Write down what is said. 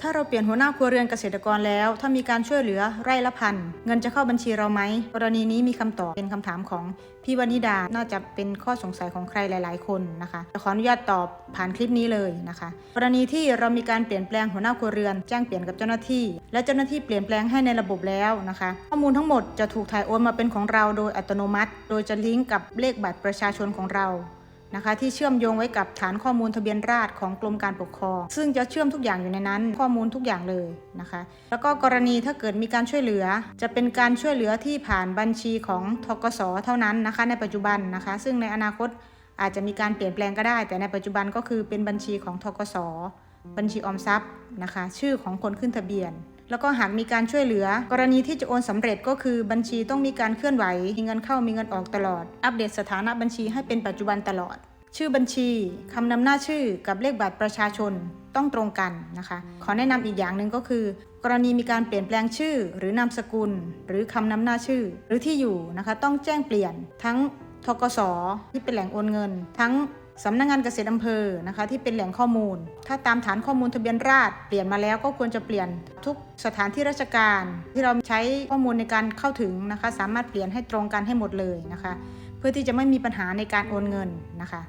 ถ้าเราเปลี่ยนหัวหน้าครัวเรือนเกษตรกรแล้ว ถ้ามีการช่วยเหลือไร่ละพัน เงินจะเข้าบัญชีเราไหม กรณีนี้มีคำตอบเป็นคำถามของพี่วนิดา น่าจะเป็นข้อสงสัยของใครหลาย ๆ คนนะคะจะขออนุญาตตอบผ่านคลิปนี้เลยนะคะ กรณีที่เรามีการเปลี่ยนแปลงหัวหน้าครัวเรือน แจ้งเปลี่ยนกับเจ้าหน้าที่ และเจ้าหน้าที่เปลี่ยนแปลงให้ในระบบแล้วนะคะ ข้อมูลทั้งหมดจะถูกถ่ายโอนมาเป็นของเราโดยอัตโนมัติ โดยจะลิงก์กับเลขบัตรประชาชนของเรา นะคะที่เชื่อมโยงไว้กับฐานข้อมูลทะเบียนราษฎรของกรมการปกครอง ซึ่งจะเชื่อมทุกอย่างอยู่ในนั้น ข้อมูลทุกอย่างเลยนะคะ แล้วก็กรณีถ้าเกิดมีการช่วยเหลือ จะเป็นการช่วยเหลือที่ผ่านบัญชีของทกสเท่านั้นนะคะ ในปัจจุบันนะคะ ซึ่งในอนาคตอาจจะมีการเปลี่ยนแปลงก็ได้ แต่ในปัจจุบันก็คือเป็นบัญชีของทกสบัญชีออมทรัพย์นะคะ ชื่อของคนขึ้นทะเบียน แล้วก็หากมีการช่วยเหลือ กรณีที่จะโอนสำเร็จก็คือบัญชีต้องมีการเคลื่อนไหว มีเงินเข้ามีเงินออกตลอด อัปเดตสถานะบัญชีให้เป็นปัจจุบันตลอด ชื่อบัญชีคำนำหน้าชื่อกับเลขบัตรประชาชนต้องตรงกันนะคะ ขอแนะนำอีกอย่างหนึ่งก็คือ กรณีมีการเปลี่ยนแปลงชื่อ หรือนามสกุล หรือคำนำหน้าชื่อ หรือที่อยู่นะคะ ต้องแจ้งเปลี่ยนทั้งทกสที่เป็นแหล่งโอนเงิน ทั้ง สำนักงานเกษตรอำเภอนะคะที่เป็นแหล่งข้อมูล ถ้าตามฐานข้อมูลทะเบียนราษฎรเปลี่ยนมาแล้วก็ควรจะเปลี่ยนทุกสถานที่ราชการ ที่เราใช้ข้อมูลในการเข้าถึงนะคะ สามารถเปลี่ยนให้ตรงกันให้หมดเลยนะคะ เพื่อที่จะไม่มีปัญหาในการโอนเงินนะคะ